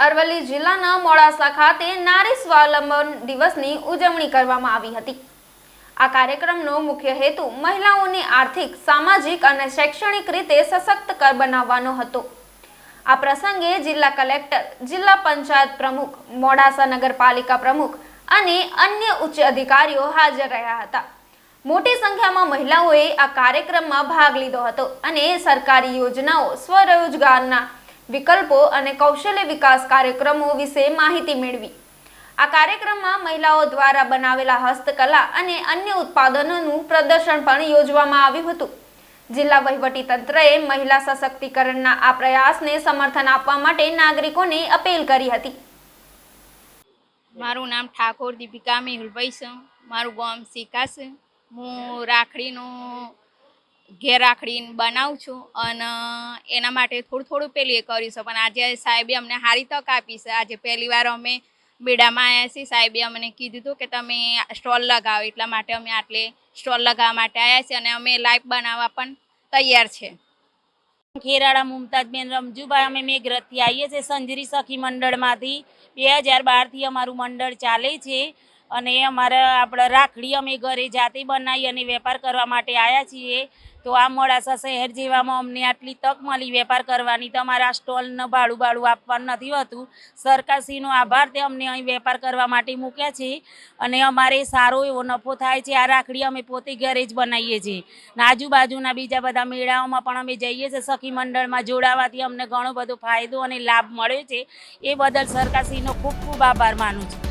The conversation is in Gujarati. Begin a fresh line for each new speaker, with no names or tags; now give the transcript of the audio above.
અરવલ્લી જિલ્લાના મોડાસા ખાતે નારી સ્વાવલંબન દિવસની ઉજવણી કરવામાં આવી હતી. આ કાર્યક્રમનો મુખ્ય હેતુ મહિલાઓને આર્થિક, સામાજિક અને શૈક્ષણિક રીતે સશક્ત કર બનાવવાનો હતો. આ પ્રસંગે જિલ્લા કલેક્ટર, જિલ્લા પંચાયત પ્રમુખ, મોડાસા નગરપાલિકા પ્રમુખ અને અન્ય ઉચ્ચ અધિકારીઓ હાજર રહ્યા હતા. મોટી સંખ્યામાં મહિલાઓએ આ કાર્યક્રમમાં ભાગ લીધો હતો અને સરકારી યોજનાઓ સ્વરોજગારના વિકલ્પો અને કૌશલ્ય વિકાસ કાર્યક્રમો વિશે માહિતી મેળવી. આ કાર્યક્રમમાં મહિલાઓ દ્વારા બનાવેલા હસ્તકલા અને અન્ય ઉત્પાદનોનું પ્રદર્શન પણ યોજવામાં આવ્યું હતું. જિલ્લા વહીવટી તંત્રએ મહિલા સશક્તિકરણના આ પ્રયાસને સમર્થન આપવા માટે નાગરિકોને અપીલ કરી હતી.
મારું નામ ઠાકોર દીપિકા મેહુલભાઈ છે. મારું ગામ સિકા છે. હું રાખડીનું ઘેર રાખડીને બનાવું છું અને એના માટે થોડું થોડું પેલી એ કરીશું પણ આજે સાહેબે અમને સારી તક આપી છે. આજે પહેલી વાર અમે બેડામાં આવ્યા છીએ. સાહેબે અમને કીધું હતું કે તમે સ્ટોલ લગાવો. એટલા માટે અમે આટલે સ્ટોલ લગાવવા માટે આવ્યા છીએ અને અમે લાઈફ બનાવવા પણ તૈયાર છે.
ખેરાળા મુમતાજબેન રમજુભાઈ, અમે મેઘરથથી આવીએ છીએ. સંજરી સખી મંડળમાંથી બે હજાર બારથી અમારું મંડળ ચાલે છે. અને અમારા આપણે રાખડી અમે ઘરે જાતે બનાવી અને વેપાર કરવા માટે આવ્યા છીએ. તો આ મોડાસા શહેર જેવામાં અમને આટલી તક મળી વેપાર કરવાની. તમારા સ્ટોલને ભાડું ભાડું આપવાનું નથી હોતું. સરકારશ્રીનો આભાર તે અમને અહીં વેપાર કરવા માટે મૂક્યા છે. અને અમારે સારો એવો નફો થાય છે. આ રાખડી અમે પોતે ઘરે જ બનાવીએ છીએ. અને આજુબાજુના બીજા બધા મેળાઓમાં પણ અમે જઈએ છીએ. સખી મંડળમાં જોડાવાથી અમને ઘણો બધો ફાયદો અને લાભ મળ્યો છે. એ બદલ સરકારશ્રીનો ખૂબ ખૂબ આભાર માનું છું.